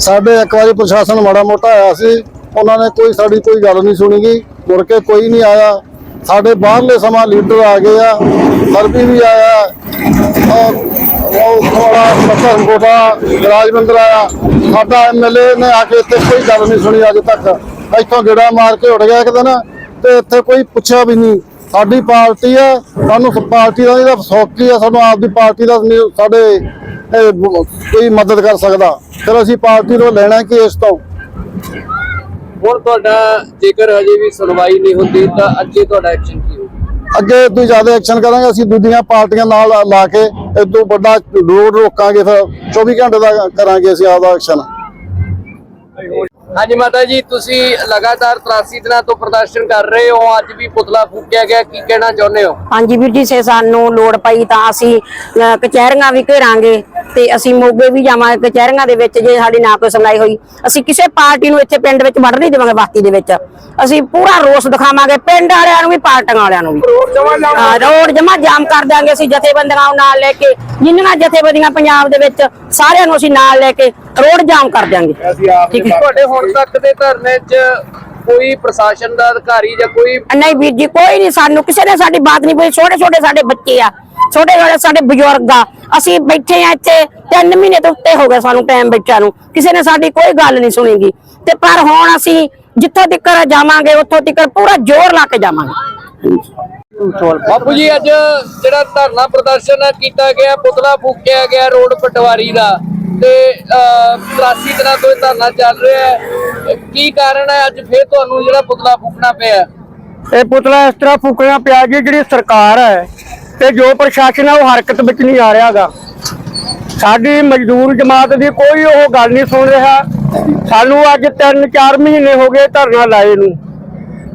ਸਾਡੇ ਇੱਕ ਵਾਰੀ ਪ੍ਰਸ਼ਾਸਨ ਮਾੜਾ ਮੋਟਾ ਆਇਆ ਸੀ, ਉਹਨਾਂ ਨੇ ਕੋਈ ਸਾਡੀ ਕੋਈ ਗੱਲ ਨਹੀਂ ਸੁਣੀ ਗਈ, ਮੁੜ ਕੇ ਕੋਈ ਨਹੀਂ ਆਇਆ। ਸਾਡੇ ਬਾਹਰਲੇ ਸਮਾਂ ਲੀਡਰ ਆ ਗਏ ਆ ਸਰਬੀ ਵੀ ਆਇਆ, ਔਰ ਉਹ ਥੋੜਾ ਪੱਤਰ ਕੋਟਾ ਰਾਜਵਿੰਦਰ ਆਇਆ। ਸਾਡਾ ਐਮਐਲਏ ਨੇ ਆ ਕੇ ਇੱਥੇ ਕੋਈ ਗੱਲ ਨਹੀਂ ਸੁਣੀ ਅੱਜ ਤੱਕ। ਇੱਥੋਂ ਗੇੜਾ ਮਾਰ ਕੇ ਉੱਡ ਗਿਆ ਇੱਕ ਦਿਨ, ਤੇ ਇੱਥੇ ਕੋਈ ਪੁੱਛਿਆ ਵੀ ਨਹੀਂ। ਸਾਡੀ ਪਾਰਟੀ ਆ, ਸਾਨੂੰ ਪਾਰਟੀ ਦਾ ਜਿਹੜਾ ਸੌਕੀ ਆ? ਸਾਨੂੰ ਆਪਦੀ ਪਾਰਟੀ ਦਾ ਸਾਡੇ ਕੋਈ ਮਦਦ ਕਰ ਸਕਦਾ। ਫਿਰ ਅਸੀਂ ਪਾਰਟੀ ਤੋਂ ਲੈਣਾ ਕੀ ਇਸ ਤੋਂ? ਹੁਣ ਤੁਹਾਡਾ ਜੇਕਰ ਹਜੇ ਵੀ ਸੁਣਵਾਈ ਨਹੀਂ ਹੁੰਦੀ ਤਾਂ ਅੱਗੇ ਤੁਹਾਡਾ ਐਕਸ਼ਨ ਕੀ ਹੋਊਗਾ? ਅੱਗੇ ਤੋਂ ਜ਼ਿਆਦਾ ਐਕਸ਼ਨ ਕਰਾਂਗੇ ਅਸੀਂ ਦੂਜੀਆਂ ਪਾਰਟੀਆਂ ਨਾਲ ਲਾ ਕੇ ਇਦੋਂ ਵੱਡਾ ਰੋਡ ਰੋਕਾਂਗੇ ਫਿਰ 24 ਘੰਟੇ ਦਾ ਕਰਾਂਗੇ ਅਸੀਂ ਆਪਦਾ ਐਕਸ਼ਨ ਹਾਂਜੀ ਮਾਤਾ ਜੀ, ਤੁਸੀਂ ਲਗਾਤਾਰ 83 ਦਿਨਾਂ ਤੋਂ ਪ੍ਰਦਰਸ਼ਨ ਕਰ ਰਹੇ ਹੋ। ਅੱਜ ਵੀ ਪੁਤਲਾ ਫੂਕਿਆ ਗਿਆ, ਕੀ ਕਹਿਣਾ ਚਾਹੁੰਦੇ ਹੋ? ਹਾਂਜੀ ਵੀਰ ਜੀ, ਸੇ ਸਾਨੂੰ ਲੋੜ ਪਈ ਤਾਂ ਅਸੀਂ ਕਚਹਿਰੀਆਂ ਵੀ ਘੇਰਾਂਗੇ ਤੇ ਅਸੀਂ ਮੋਗੇ ਵੀ ਜਾਵਾਂਗੇ ਕਚਹਿਰੀਆਂ ਦੇ ਵਿੱਚ, ਜੇ ਸਾਡੀ ਨਾ ਕੋਈ ਸੁਣਾਈ ਹੋਈ। ਅਸੀਂ ਕਿਸੇ ਪਾਰਟੀ ਨੂੰ ਇੱਥੇ ਪਿੰਡ ਵਿੱਚ ਵੜ ਨਹੀਂ ਦੇਵਾਂਗੇ ਬਸਤੀ ਦੇ ਵਿੱਚ। ਅਸੀਂ ਪੂਰਾ ਰੋਸ ਦਿਖਾਵਾਂਗੇ, ਪਿੰਡ ਵਾਲਿਆਂ ਨੂੰ ਵੀ, ਪਾਰਟੀਆਂ ਵਾਲਿਆਂ ਨੂੰ ਵੀ। ਰੋਡ ਜਮਾ ਜਾਮ ਕਰ ਦਿਆਂਗੇ ਅਸੀਂ ਜਥੇਬੰਦੀਆਂ ਨੂੰ ਨਾਲ ਲੈ ਕੇ। ਜਿੰਨੀਆਂ ਜਥੇਬੰਦੀਆਂ ਪੰਜਾਬ ਦੇ ਵਿੱਚ, ਸਾਰਿਆਂ ਨੂੰ ਅਸੀਂ ਨਾਲ ਲੈ ਕੇ ਰੋਡ ਜਾਮ ਕਰ ਦਿਆਂਗੇ। ਠੀਕ ਹੈ। ਤੁਹਾਡੇ ਹੁਣ ਤੱਕ ਦੇ ਧਰਨੇ 'ਚ ਕੋਈ ਪ੍ਰਸ਼ਾਸਨ ਦਾ ਅਧਿਕਾਰੀ ਜਾਂ ਕੋਈ ਨਹੀਂ ਵੀਰ ਜੀ ਕੋਈ ਨਹੀਂ ਸਾਨੂੰ ਕਿਸੇ ਨੇ ਸਾਡੀ ਬਾਤ ਨਹੀਂ ਪੁੱਛੀ। ਛੋਟੇ ਛੋਟੇ ਸਾਡੇ ਬੱਚੇ ਆ। ਛੋਟੇ ਛੋਟੇ ਸਾਡੇ ਬਜ਼ੁਰਗ ਆ। ਅਸੀਂ ਬੈਠੇ ਆ ਇੱਥੇ 3 ਮਹੀਨੇ ਤੋਂ ਉੱਤੇ ਹੋ ਗਏ ਸਾਨੂੰ ਟਾਈਮ ਬੈਠਿਆਂ ਨੂੰ। ਕਿਸੇ ਨੇ ਸਾਡੀ ਕੋਈ ਗੱਲ ਨਹੀਂ ਸੁਣੀਗੀ। ਤੇ ਪਰ ਹੁਣ ਅਸੀਂ ਜਿੱਥੋਂ ਤੱਕ ਜਾਵਾਂਗੇ ਉੱਥੋਂ ਤੱਕ ਪੂਰਾ ਜ਼ੋਰ ਲਾ ਕੇ ਜਾਵਾਂਗੇ। ਬਾਪੂ ਜੀ ਅੱਜ ਜਿਹੜਾ ਧਰਨਾ ਪ੍ਰਦਰਸ਼ਨ ਕੀਤਾ ਗਿਆ ਪੁਤਲਾ ਫੂਕਿਆ ਗਿਆ ਰੋਡ ਪਟਵਾਰੀ ਦਾ। ਤੇ 83 ਦਿਨਾਂ ਤੋਂ ਇਹ ਧਰਨਾ ਚੱਲ ਰਿਹਾ ਹੈ। ਕੀ ਕਾਰਨ ਹੈ? ਅੱਜ ਫੇਰ ਤੁਹਾਨੂੰ ਜਿਹੜਾ ਪੁਤਲਾ ਫੂਕਣਾ ਪਿਆ ਇਹ ਪੁਤਲਾ ਇਸ ਤਰ੍ਹਾਂ ਫੂਕਣਾ ਪਿਆ ਜੀ, ਜਿਹੜੀ ਸਰਕਾਰ ਹੈ ਤੇ ਜੋ ਪ੍ਰਸ਼ਾਸਨ ਹੈ, ਉਹ ਹਰਕਤ ਵਿੱਚ ਨਹੀਂ ਆ ਰਿਹਾਗਾ। ਸਾਡੀ ਮਜ਼ਦੂਰ ਜਮਾਤ ਦੀ ਕੋਈ ਉਹ ਗੱਲ ਨਹੀਂ ਸੁਣ ਰਿਹਾ। ਸਾਨੂੰ ਅੱਜ 3-4 ਮਹੀਨੇ ਹੋ ਗਏ ਧਰਨਾ ਲਾਏ ਨੂੰ।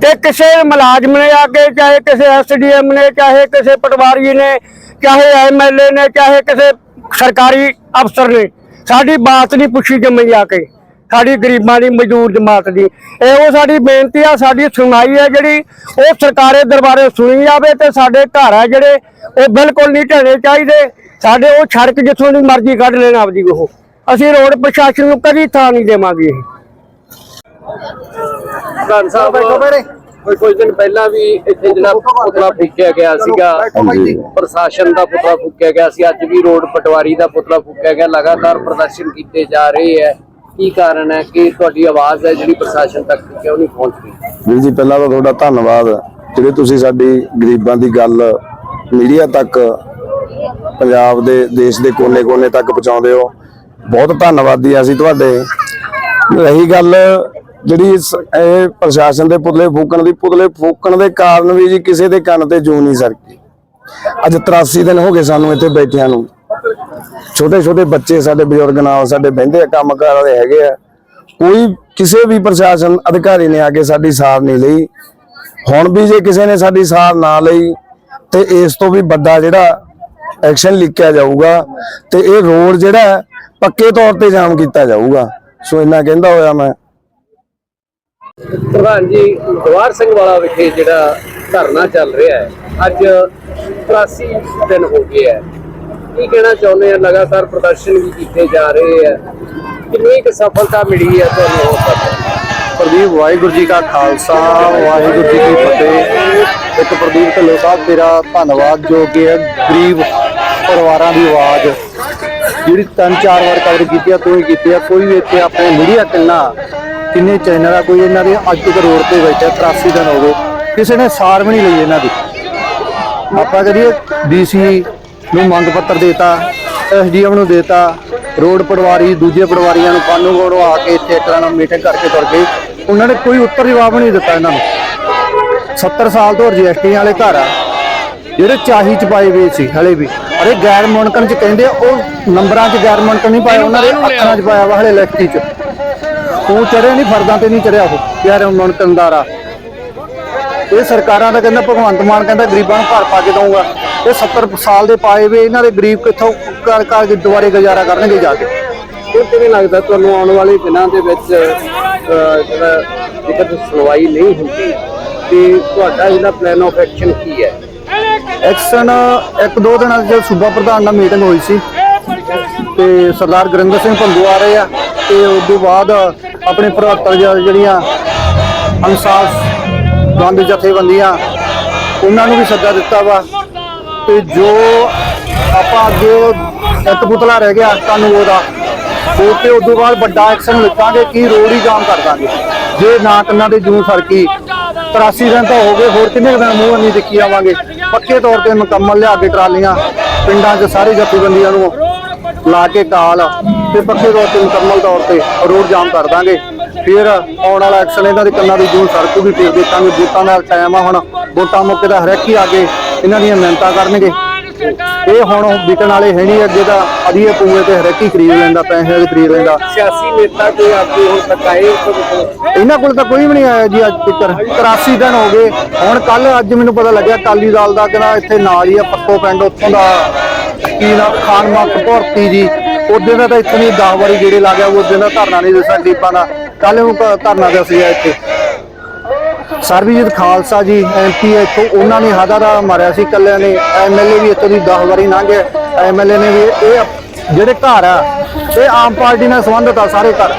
ਤੇ ਕਿਸੇ ਮੁਲਾਜ਼ਮ ਨੇ ਆ ਕੇ, ਚਾਹੇ ਕਿਸੇ ਐਸਡੀਐਮ ਨੇ, ਚਾਹੇ ਕਿਸੇ ਪਟਵਾਰੀ ਨੇ, ਚਾਹੇ ਐਮਐਲਏ ਨੇ, ਚਾਹੇ ਕਿਸੇ ਸਰਕਾਰੀ ਅਫਸਰ ਨੇ ਸਾਡੀ ਬਾਤ ਨਹੀਂ ਪੁੱਛੀ ਜੰਮੀ ਆ ਕੇ। ਸਾਡੀ ਗਰੀਬਾਂ ਦੀ, ਮਜ਼ਦੂਰ ਜਮਾਤ ਦੀ। ਇਹੋ ਸਾਡੀ ਬੇਨਤੀ ਆ, ਸਾਡੀ ਸੁਣਾਈ ਹੈ ਜਿਹੜੀ ਉਹ ਸਰਕਾਰੇ ਦਰਬਾਰੇ ਸੁਣੀ ਜਾਵੇ ਤੇ ਸਾਡੇ ਘਰ ਆ ਜਿਹੜੇ ਉਹ ਬਿਲਕੁਲ ਨਹੀਂ ਢਣੇ ਚਾਹੀਦੇ। ਸਾਡੇ ਉਹ ਸੜਕ ਜਿੱਥੋਂ ਦੀ ਮਰਜ਼ੀ ਕੱਢ ਲੈਣ ਆਪਦੀ ਉਹ। ਅਸੀਂ ਰੋਡ ਪ੍ਰਸ਼ਾਸਨ ਨੂੰ ਕਦੀ ਥਾਂ ਨਹੀਂ ਦੇਵਾਂਗੇ। ਇਹ ਸਾਹਿਬ ਕੁਝ ਦਿਨ ਪਹਿਲਾਂ ਵੀ ਇੱਥੇ ਜਿਹੜਾ ਪੁਤਲਾ ਫੂਕਿਆ ਗਿਆ ਸੀਗਾ। ਪ੍ਰਸ਼ਾਸਨ ਦਾ ਪੁਤਲਾ ਫੂਕਿਆ ਗਿਆ ਸੀ। ਅੱਜ ਵੀ ਰੋਡ ਪਟਵਾਰੀ ਦਾ ਪੁਤਲਾ ਫੂਕਿਆ ਗਿਆ। ਲਗਾਤਾਰ ਪ੍ਰਦਰਸ਼ਨ ਕੀਤੇ ਜਾ ਰਹੇ ਹੈ। ਕੀ ਕਾਰਨ ਹੈ? ਕਿ ਤੁਹਾਡੀ ਆਵਾਜ਼ ਹੈ ਜਿਹੜੀ ਪ੍ਰਸ਼ਾਸਨ ਤੱਕ ਕਿਉਂ ਨਹੀਂ ਪਹੁੰਚ ਰਹੀ? ਵੀਰ ਜੀ ਪਹਿਲਾਂ ਤਾਂ ਤੁਹਾਡਾ ਧੰਨਵਾਦ। ਜਿਹੜੇ ਤੁਸੀਂ ਸਾਡੀ ਗਰੀਬਾਂ ਦੀ ਗੱਲ ਮੀਡੀਆ ਤੱਕ ਪੰਜਾਬ ਦੇ ਦੇਸ਼ ਦੇ ਕੋਨੇ-ਕੋਨੇ ਤੱਕ ਪਹੁੰਚਾਉਂਦੇ ਹੋ ਬਹੁਤ ਧੰਨਵਾਦੀ ਹਾਂ ਅਸੀਂ ਤੁਹਾਡੇ। ਰਹੀ ਗੱਲ ਜਿਹੜੀ ਇਹ ਪ੍ਰਸ਼ਾਸਨ ਦੇ ਪੁਤਲੇ ਫੂਕਣ ਦੀ, ਪੁਤਲੇ ਫੂਕਣ ਦੇ ਕਾਰਨ ਵੀ ਜੀ ਕਿਸੇ ਦੇ ਕੰਨ ਤੇ ਜੂ ਨਹੀਂ ਸਰਕੀ। ਅੱਜ 83 ਦਿਨ ਹੋ ਗਏ ਸਾਨੂੰ ਇੱਥੇ ਬੈਠਿਆਂ ਨੂੰ। ਛੋਟੇ ਛੋਟੇ ਬੱਚੇ ਸਾਡੇ, ਬਜ਼ੁਰਗ ਨਾਲ ਸਾਡੇ ਬਹਿੰਦੇ ਕੰਮ ਕਾਰ ਵਾਲੇ ਹੈਗੇ ਆ। ਕੋਈ ਕਿਸੇ ਵੀ ਪ੍ਰਸ਼ਾਸਨ ਅਧਿਕਾਰੀ ਨੇ ਆ ਕੇ ਸਾਡੀ ਸਾਰ ਨਹੀਂ ਲਈ। ਹੁਣ ਵੀ ਜੇ ਕਿਸੇ ਨੇ ਸਾਡੀ ਸਾਰ ਨਾ ਲਈ, ਤੇ ਇਸ ਤੋਂ ਵੀ ਵੱਡਾ ਜਿਹੜਾ ਐਕਸ਼ਨ ਲਿਖਿਆ ਜਾਊਗਾ, ਤੇ ਇਹ ਰੋਡ ਜਿਹੜਾ ਪੱਕੇ ਤੌਰ ਤੇ ਜਾਮ ਕੀਤਾ ਜਾਊਗਾ। ਸੋ ਇੰਨਾ ਕਹਿੰਦਾ ਹੋਇਆ ਮੈਂ। ਪ੍ਰਧਾਨ ਜੀ, ਦਵਾਰ ਸਿੰਘ ਵਾਲਾ ਵਿਖੇ ਜਿਹੜਾ ਧਰਨਾ ਚੱਲ ਰਿਹਾ ਹੈ, ਅੱਜ 83 ਦਿਨ ਹੋ ਗਏ ਹੈ। ਕੀ ਕਹਿਣਾ ਚਾਹੁੰਦੇ ਆ? ਲਗਾਤਾਰ ਪ੍ਰਦਰਸ਼ਨ ਵੀ ਕੀਤੇ ਜਾ ਰਹੇ ਹੈ। ਕਿੰਨੀ ਕੁ ਸਫਲਤਾ ਮਿਲੀ ਹੈ ਤੁਹਾਨੂੰ ਹੁਣ ਤੱਕ ਪ੍ਰਦੀਪ, ਵਾਹਿਗੁਰੂ ਜੀ ਕਾ ਖਾਲਸਾ, ਵਾਹਿਗੁਰੂ ਜੀ ਕੀ ਫਤਿਹ। ਇੱਕ ਪ੍ਰਦੀਪ ਢਿੱਲੋਂ ਸਾਹਿਬ, ਤੇਰਾ ਧੰਨਵਾਦ ਜੋ ਕਿ ਹੈ ਗਰੀਬ ਪਰਿਵਾਰਾਂ ਦੀ ਆਵਾਜ਼। ਜਿਹੜੀ ਤਿੰਨ ਚਾਰ ਵਾਰ ਕਵਰ ਕੀਤੀ ਆ, ਤੂੰ ਹੀ ਕੀਤੀ ਆ। ਕੋਈ ਵੀ ਇੱਥੇ ਆਪਣੇ ਮੀਡੀਆ ਕਿੰਨਾ ਕਿੰਨੇ ਚੈਨਲ ਆ ਕੋਈ ਇਹਨਾਂ ਦੇ ਅੱਜ ਤੱਕ ਰੋਡ ਤੇ ਬੈਠਾ 83 ਦਿਨ ਹੋ ਗਏ। ਕਿਸੇ ਨੇ ਸਾਰ ਵੀ ਨਹੀਂ ਲਈ ਇਹਨਾਂ ਦੀ। ਆਪਾਂ ਕਰੀਏ ਡੀਸੀ ਨੂੰ ਮੰਗ ਪੱਤਰ ਦੇਤਾ ਐਸਡੀਐਮ ਨੂੰ ਦੇਤਾ ਰੋਡ ਪਟਵਾਰੀ ਦੂਜੇ ਪਟਵਾਰੀਆਂ ਨੂੰ ਕਾਨੂੰ ਕੋਲੋਂ ਆ ਕੇ ਇੱਥੇ ਇੱਕ ਨਾਲ ਮੀਟਿੰਗ ਕਰਕੇ ਤੁਰ ਗਏ। ਉਹਨਾਂ ਨੇ ਕੋਈ ਉੱਤਰ ਜਵਾਬ ਨਹੀਂ ਦਿੱਤਾ ਇਹਨਾਂ ਨੂੰ। 70 ਸਾਲ ਤੋਂ ਰਜਿਸਟਰੀ ਵਾਲੇ ਘਰ ਆ ਜਿਹੜੇ ਚਾਹੀ ਚ ਪਾਏ ਹੋਏ ਸੀ ਹਲੇ ਵੀ। ਅਰੇ ਗੈਰ ਮੁਨਕਨ ਚ ਕਹਿੰਦੇ ਉਹ ਨੰਬਰਾਂ ਚ ਗੈਰ ਮੁਨਕਨ ਨਹੀਂ ਪਾਇਆ ਉਹਨਾਂ ਦੇ ਅੱਖਰਾਂ ਚ ਪਾਇਆ ਵਾ ਹਲੇ ਲਿਖਤੀ ਚ। ਉਹ ਚੜਿਆ ਨਹੀਂ ਫਰਦਾਂ ਤੇ ਨਹੀਂ ਚੜਿਆ ਉਹ ਯਾਰ ਮੁਨਕਨਦਾਰ ਆ ਇਹ ਸਰਕਾਰਾਂ ਦਾ ਕਹਿੰਦਾ ਭਗਵੰਤ ਮਾਨ ਕਹਿੰਦਾ ਗਰੀਬਾਂ ਨੂੰ ਘਰ ਪਾ ਕੇ ਦਊਗਾ। ਇਹ 70 ਸਾਲ ਦੇ ਪਾਏ ਵੇ ਇਹਨਾਂ ਦੇ ਗਰੀਬ ਕਿੱਥੋਂ ਕਰ ਕਰ ਕੇ ਦੁਬਾਰੇ ਗੁਜ਼ਾਰਾ ਕਰਨਗੇ ਜਾ ਕੇ? ਇਹ ਕਿਵੇਂ ਲੱਗਦਾ ਤੁਹਾਨੂੰ ਆਉਣ ਵਾਲੇ ਦਿਨਾਂ ਦੇ ਵਿੱਚ ਜਿਹੜਾ ਜੇਕਰ ਸੁਣਵਾਈ ਨਹੀਂ ਹੁੰਦੀ ਤੇ ਤੁਹਾਡਾ ਜਿਹੜਾ ਪਲਾਨ ਆਫ ਐਕਸ਼ਨ ਕੀ ਹੈ? ਐਕਸ਼ਨ ਇੱਕ ਦੋ ਦਿਨਾਂ ਜਦ ਸੂਬਾ ਪ੍ਰਧਾਨ ਨਾਲ ਮੀਟਿੰਗ ਹੋਈ ਸੀ ਤੇ ਸਰਦਾਰ ਗੁਰਿੰਦਰ ਸਿੰਘ ਭੰਗੂ ਆ ਰਹੇ ਆ ਤੇ ਉਸ ਤੋਂ ਬਾਅਦ ਆਪਣੇ ਭਰਾਤਰ ਜਿਹੜੀਆਂ ਅਨਸਾਸ ਬੰਦ ਜਥੇਬੰਦੀਆਂ, ਉਹਨਾਂ ਨੂੰ ਵੀ ਸੱਦਾ ਦਿੱਤਾ ਵਾ ਤੇ ਜੋ ਆਪਾਂ ਅੱਗੇ ਇੱਕ ਪੁਤਲਾ ਰਹਿ ਗਿਆ ਤੁਹਾਨੂੰ ਉਹਦਾ, ਉਹ ਤੇ ਉਸ ਤੋਂ ਬਾਅਦ ਵੱਡਾ ਐਕਸ਼ਨ ਲਿਖਾਂਗੇ ਕਿ ਰੋਡ ਹੀ ਜਾਮ ਕਰ ਦਾਂਗੇ। ਜੇ ਨਾ ਕੰਨਾਂ ਦੇ ਜੂੰ ਸਰਕੀ 83 ਦਿਨ ਤਾਂ ਹੋ ਗਏ, ਹੋਰ ਕਿੰਨੇ ਕੁ ਦਿਨ ਮੂੰਹ ਨਹੀਂ ਦੇਖੀ ਆਵਾਂਗੇ ਪੱਕੇ ਤੌਰ ਤੇ ਮੁਕੰਮਲ ਲਿਆ ਕੇ ਟਰਾਲੀਆਂ, ਪਿੰਡਾਂ 'ਚ ਸਾਰੇ ਜਥੇਬੰਦੀਆਂ ਨੂੰ ਲਾ ਕੇ ਕਾਲ ਤੇ ਪੱਕੇ ਤੌਰ ਤੇ ਮੁਕੰਮਲ ਤੌਰ ਤੇ ਰੋਡ ਜਾਮ ਕਰ ਦਾਂਗੇ। ਫਿਰ ਆਉਣ ਵਾਲਾ ਐਕਸ਼ਨ ਇਹਨਾਂ ਦੇ ਕੰਨਾਂ ਦੀ ਜੂਨ ਸੜਕੂ ਵੀ ਫੇਰ ਦੇਖਾਂਗੇ। ਵੋਟਾਂ ਦਾ ਟਾਈਮ ਆ ਹੁਣ। ਵੋਟਾਂ ਮੌਕੇ ਦਾ ਹਰੇਕ ਹੀ ਆ ਕੇ ਇਹਨਾਂ ਦੀਆਂ ਮਿਹਨਤਾਂ ਕਰਨਗੇ। ਇਹ ਹੁਣ ਵਿਕਣ ਵਾਲੇ ਹੈ ਨਹੀਂ ਅੱਗੇ ਤਾਂ ਅਧੀਏ ਪੂਏ ਤੇ ਹਰੇਕ ਹੀ ਖਰੀਦ ਲੈਂਦਾ ਪੈਸੇ ਦੇ ਖਰੀਦ ਲੈਂਦਾ। ਸਿਆਸੀ ਨੇਤਾ ਕੋਈ ਆਗੂ ਹੁਣ ਤੱਕ ਆਏ ਇਹਨਾਂ ਕੋਲ ਤਾਂ ਕੋਈ ਵੀ ਨਹੀਂ ਆਇਆ ਜੀ ਅੱਜ ਤੱਕ। 83 ਦਿਨ ਹੋ ਗਏ। ਹੁਣ ਕੱਲ ਅੱਜ ਮੈਨੂੰ ਪਤਾ ਲੱਗਿਆ ਕਾਲੀ ਦਾਲ ਦਾ ਕਹਿੰਦਾ ਇੱਥੇ ਨਾਲ ਹੀ ਆ ਪੱਕੋ ਪਿੰਡ ਉੱਥੋਂ ਦਾ ਕੀ ਨਾ ਖਾਨ ਮੱਕ ਭਰਤੀ ਜੀ। ਉਹਦੇ ਦਾ ਤਾਂ ਇੱਥੇ 10 ਵਾਰੀ ਗੇੜੇ ਲਾ ਗਿਆ ਉਹਦੇ ਦਾ ਧਰਨਾ ਨਹੀਂ ਦਿੱਤਾ ਦੀਪਾਂ ਦਾ। ਕੱਲ ਨੂੰ ਧਰਨਾ ਦੇ ਸੀ ਇੱਥੇ। ਸਰਬਜੀਤ ਖਾਲਸਾ ਜੀ ਐਮਪੀ ਇੱਥੋਂ, ਉਹਨਾਂ ਨੇ ਹਾਦਾ ਦਾ ਮਾਰਿਆ ਸੀ ਕੱਲਿਆਂ ਨੇ। ਐਮਐਲਏ ਵੀ ਇੱਥੋਂ ਦੀ 10 ਵਾਰੀ ਲੰਘੇ ਐਮਐਲਏ ਨੇ ਵੀ ਇਹ ਜਿਹੜੇ ਘਰ ਆ, ਇਹ ਆਮ ਪਾਰਟੀ ਨਾਲ ਸੰਬੰਧਿਤ ਆ ਸਾਰੇ ਘਰ।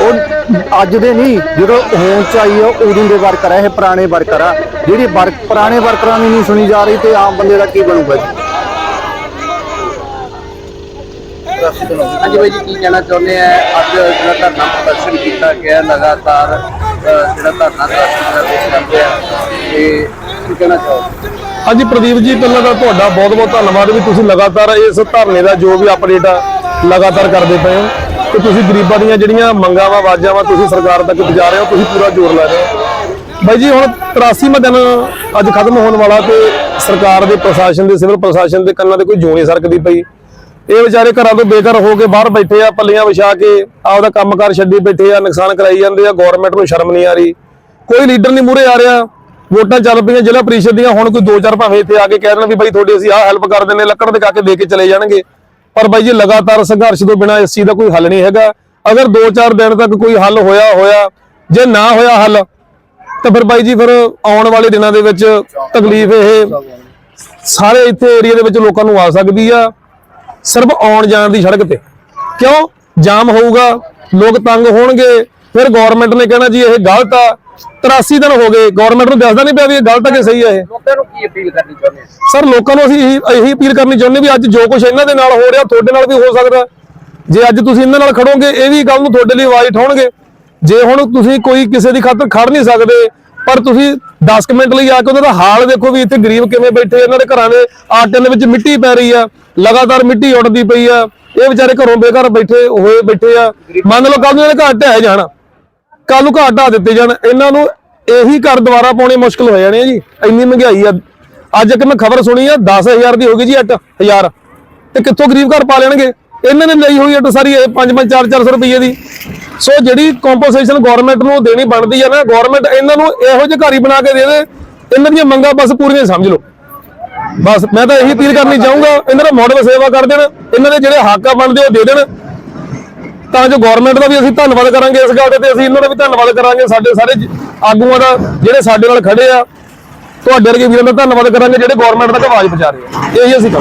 ਉਹ ਅੱਜ ਦੇ ਨਹੀਂ, ਜਦੋਂ ਹੋਂਦ ਚ ਆਈ ਆ, ਉਦੋਂ ਦੇ ਵਰਕਰ ਆ, ਇਹ ਪੁਰਾਣੇ ਵਰਕਰ ਆ। ਜਿਹੜੀ ਵਰਕ ਪੁਰਾਣੇ ਵਰਕਰਾਂ ਦੀ ਨਹੀਂ ਸੁਣੀ ਜਾ ਰਹੀ ਤੇ ਆਮ ਬੰਦੇ ਦਾ ਕੀ ਬਣੂਗਾ ਜੀ? ਹਾਂਜੀ ਬਾਈ ਜੀ, ਕੀ ਕਹਿਣਾ ਚਾਹੁੰਦੇ ਆ? ਅੱਜ ਜਿਹੜਾ ਧਰਨਾ ਪ੍ਰਦਰਸ਼ਨ ਕੀਤਾ ਗਿਆ, ਲਗਾਤਾਰ ਜਿਹੜਾ ਧਰਨਾ ਪ੍ਰਦਰਸ਼ਨ ਕਰਦੇ ਆ, ਤੇ ਕੀ ਕਹਿਣਾ ਚਾਹੋਗੇ? ਹਾਂਜੀ ਪ੍ਰਦੀਪ ਜੀ, ਪਹਿਲਾਂ ਤਾਂ ਤੁਹਾਡਾ ਬਹੁਤ ਬਹੁਤ ਧੰਨਵਾਦ ਵੀ ਤੁਸੀਂ ਲਗਾਤਾਰ ਇਸ ਧਰਨੇ ਦਾ ਜੋ ਵੀ ਅਪਡੇਟ ਆ, ਲਗਾਤਾਰ ਕਰਦੇ ਪਏ ਹੋ। ਤੇ ਤੁਸੀਂ ਗਰੀਬਾਂ ਦੀਆਂ ਜਿਹੜੀਆਂ ਮੰਗਾਂ ਵਾ, ਆਵਾਜ਼ਾਂ ਵਾ, ਤੁਸੀਂ ਸਰਕਾਰ ਤੱਕ ਪਹੁੰਚਾ ਰਹੇ ਹੋ, ਤੁਸੀਂ ਪੂਰਾ ਜ਼ੋਰ ਲਾ ਰਹੇ ਹੋ। ਬਾਈ ਜੀ, ਹੁਣ 83ਵਾਂ ਦਿਨ ਅੱਜ ਖਤਮ ਹੋਣ ਵਾਲਾ ਤੇ ਸਰਕਾਰ ਦੇ ਪ੍ਰਸ਼ਾਸਨ ਦੇ, ਸਿਵਲ ਪ੍ਰਸ਼ਾਸਨ ਦੇ ਕੰਨਾਂ ਤੇ ਕੋਈ ਜੂੰ ਨਹੀਂ ਸਰਕਦੀ ਪਈ। ਇਹ ਵਿਚਾਰੇ ਘਰਾਂ ਤੋਂ ਬੇਘਰ ਹੋ ਕੇ ਬਾਹਰ ਬੈਠੇ ਆ, ਪੱਲੀਆਂ ਵਿਛਾ ਕੇ ਆਪਦਾ ਕੰਮਕਾਰ ਛੱਡੀ ਬੈਠੇ ਆ, ਨੁਕਸਾਨ ਕਰਾਈ ਜਾਂਦੇ ਆ ਗਵਰਨਮੈਂਟ ਨੂੰ ਸ਼ਰਮ ਨਹੀਂ ਆ ਰਹੀ। ਕੋਈ ਲੀਡਰ ਨਹੀਂ ਮੂਰੇ ਆ ਰਿਹਾ। ਵੋਟਾਂ ਚੱਲ ਪਈਆਂ, ਜ਼ਿਲ੍ਹਾ ਪ੍ਰੀਸ਼ਦ ਦੀਆਂ, ਹੁਣ ਕੋਈ ਦੋ ਚਾਰ ਭਾਵੇਂ ਇੱਥੇ ਆ ਕੇ ਕਹਿ ਦੇਣ ਵੀ ਬਾਈ ਤੁਹਾਡੀ ਅਸੀਂ ਆਹ ਹੈਲਪ ਕਰ ਦਿੰਦੇ, ਲੱਕੜ ਦੇ ਕਾਕੇ ਦੇ ਕੇ ਚਲੇ ਜਾਣਗੇ। ਪਰ ਬਾਈ ਜੀ ਲਗਾਤਾਰ ਸੰਘਰਸ਼ ਤੋਂ ਬਿਨਾਂ ਇਸ ਚੀਜ਼ ਦਾ ਕੋਈ ਹੱਲ ਨਹੀਂ ਹੈਗਾ। ਅਗਰ 2-4 ਦਿਨ ਤੱਕ ਕੋਈ ਹੱਲ ਹੋਇਆ ਹੋਇਆ। ਜੇ ਨਾ ਹੋਇਆ ਹੱਲ, ਤਾਂ ਫਿਰ ਬਾਈ ਜੀ ਫਿਰ ਆਉਣ ਵਾਲੇ ਦਿਨਾਂ ਦੇ ਵਿੱਚ ਤਕਲੀਫ ਇਹ ਸਾਰੇ ਇੱਥੇ ਏਰੀਆ ਦੇ ਵਿੱਚ ਲੋਕਾਂ ਨੂੰ ਆ ਸਕਦੀ ਆ। ਸਿਰਫ ਆਉਣ ਜਾਣ ਦੀ ਸੜਕ ਤੇ। ਕਿਉਂ? ਜਾਮ ਹੋਊਗਾ ਲੋਕ ਤੰਗ ਹੋਣਗੇ ਫਿਰ ਗਵਰਨਮੈਂਟ ਨੇ ਕਹਿਣਾ ਜੀ ਇਹ ਗਲਤ ਆ। 83 ਦਿਨ ਹੋ ਗਏ ਗਵਰਨਮੈਂਟ ਨੂੰ ਦੱਸਦਾ ਨਹੀਂ ਪਿਆ ਵੀ ਇਹ ਗਲਤ ਆ ਕਿ ਸਹੀ ਆ ਇਹ। ਲੋਕਾਂ ਨੂੰ ਕੀ ਅਪੀਲ ਕਰਨੀ ਚਾਹੁੰਦੇ ਆ ਸਰ ਲੋਕਾਂ ਨੂੰ ਅਸੀਂ ਇਹੀ ਇਹੀ ਅਪੀਲ ਕਰਨੀ ਚਾਹੁੰਦੇ ਵੀ ਅੱਜ ਜੋ ਕੁਝ ਇਹਨਾਂ ਦੇ ਨਾਲ ਹੋ ਰਿਹਾ ਤੁਹਾਡੇ ਨਾਲ ਵੀ ਹੋ ਸਕਦਾ। ਜੇ ਅੱਜ ਤੁਸੀਂ ਇਹਨਾਂ ਨਾਲ ਖੜੋਗੇ ਇਹ ਵੀ ਗੱਲ ਨੂੰ ਤੁਹਾਡੇ ਲਈ ਆਵਾਜ਼ ਉਠਾਉਣਗੇ। ਜੇ ਹੁਣ ਤੁਸੀਂ ਕੋਈ ਕਿਸੇ ਦੀ ਖਾਤਰ ਖੜ ਨਹੀਂ ਸਕਦੇ ਪਰ ਤੁਸੀਂ 10 ਕੁ ਮਿੰਟ ਲਈ ਆ ਕੇ ਉਹਨਾਂ ਦਾ ਹਾਲ ਦੇਖੋ ਵੀ ਇੱਥੇ ਗਰੀਬ ਕਿਵੇਂ ਬੈਠੇ ਇਹਨਾਂ ਦੇ ਘਰਾਂ ਦੇ ਆਟਿਆਂ ਦੇ ਵਿੱਚ ਮਿੱਟੀ ਪੈ ਰਹੀ ਆ। ਲਗਾਤਾਰ ਮਿੱਟੀ ਉੱਡਦੀ ਪਈ ਆ। ਇਹ ਵਿਚਾਰੇ ਘਰੋਂ ਬੇਘਰ ਬੈਠੇ ਹੋਏ ਬੈਠੇ ਆ। ਮੰਨ ਲਓ ਕੱਲ ਨੂੰ ਇਹਨਾਂ ਦੇ ਘਰ ਢਹਿ ਜਾਣ। ਕੱਲ ਨੂੰ ਘਰ ਢਾਹ ਦਿੱਤੇ ਜਾਣ। ਇਹਨਾਂ ਨੂੰ ਇਹੀ ਘਰ ਦੁਬਾਰਾ ਪਾਉਣੇ ਮੁਸ਼ਕਲ ਹੋ ਜਾਣੇ ਆ ਜੀ। ਇੰਨੀ ਮਹਿੰਗਾਈ ਆ। ਅੱਜ ਇੱਕ ਮੈਂ ਖਬਰ ਸੁਣੀ ਆ 10000 ਦੀ ਹੋ ਗਈ ਜੀ ਅੱਟ ਹਜ਼ਾਰ। ਤੇ ਕਿੱਥੋਂ ਗਰੀਬ ਘਰ ਪਾ ਲੈਣਗੇ? ਇਹਨਾਂ ਨੇ ਲਈ ਹੋਈ ਅੱਟ ਸਾਰੀ 5 5 4 400 ਰੁਪਏ ਦੀ। ਸੋ ਜਿਹੜੀ ਕੰਪਨਸੇਸ਼ਨ ਗਵਰਨਮੈਂਟ ਨੂੰ ਦੇਣੀ ਬਣਦੀ ਹੈ ਨਾ ਗਵਰਨਮੈਂਟ ਇਹਨਾਂ ਨੂੰ ਇਹੋ ਜਿਹੇ ਘਰ ਹੀ ਬਣਾ ਕੇ ਦੇ ਦੇ। ਇਹਨਾਂ ਦੀਆਂ ਮੰਗਾਂ ਬਸ ਪੂਰੀਆਂ ਸਮਝ ਲਓ। ਬਸ ਮੈਂ ਤਾਂ ਇਹੀ ਅਪੀਲ ਕਰਨੀ ਚਾਹੂੰਗਾ, ਇਹਨਾਂ ਦਾ ਮਾਡਲ ਸੇਵਾ ਕਰ ਦੇਣ, ਇਹਨਾਂ ਦੇ ਜਿਹੜੇ ਹਾਕਾ ਬਣਦੇ ਉਹ ਦੇ ਦੇਣ। ਤਾਂ ਜੋ ਗਵਰਨਮੈਂਟ ਦਾ ਵੀ ਅਸੀਂ ਧੰਨਵਾਦ ਕਰਾਂਗੇ ਇਸ ਗੱਲ ਤੇ ਤੇ ਅਸੀਂ ਇਹਨਾਂ ਦਾ ਵੀ ਧੰਨਵਾਦ ਕਰਾਂਗੇ, ਸਾਡੇ ਸਾਰੇ ਆਗੂਆਂ ਦਾ, ਜਿਹੜੇ ਸਾਡੇ ਨਾਲ ਖੜੇ ਆ। ਤੁਹਾਡੇ ਵਰਗੇ ਵੀਰਾਂ ਦਾ ਧੰਨਵਾਦ ਕਰਾਂਗੇ ਜਿਹੜੇ ਗਵਰਨਮੈਂਟ ਤੱਕ ਆਵਾਜ਼ ਪਹੁੰਚਾ ਰਹੇ ਆ। ਇਹੀ ਅਸੀਂ ਕਰਾਂਗੇ।